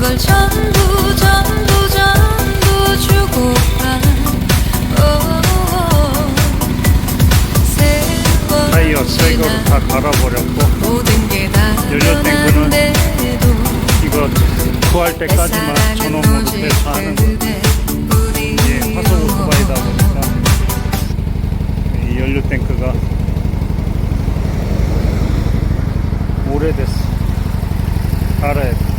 걸 전부 전부 전부 주고 가 타이어 새거로 다 갈아버렸고 모든 게다 연료탱크는 이거 구할 때까지만 저놈으로 해서 하는 거예요 예, 화석 오토바이다 보니까. 예, 이 연료탱크가 오래됐어. 갈아야 돼.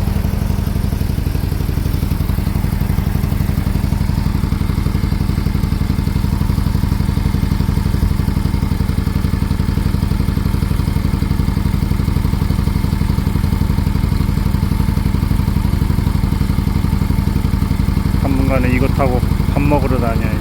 당분간은 이거 타고 밥 먹으러 다녀야지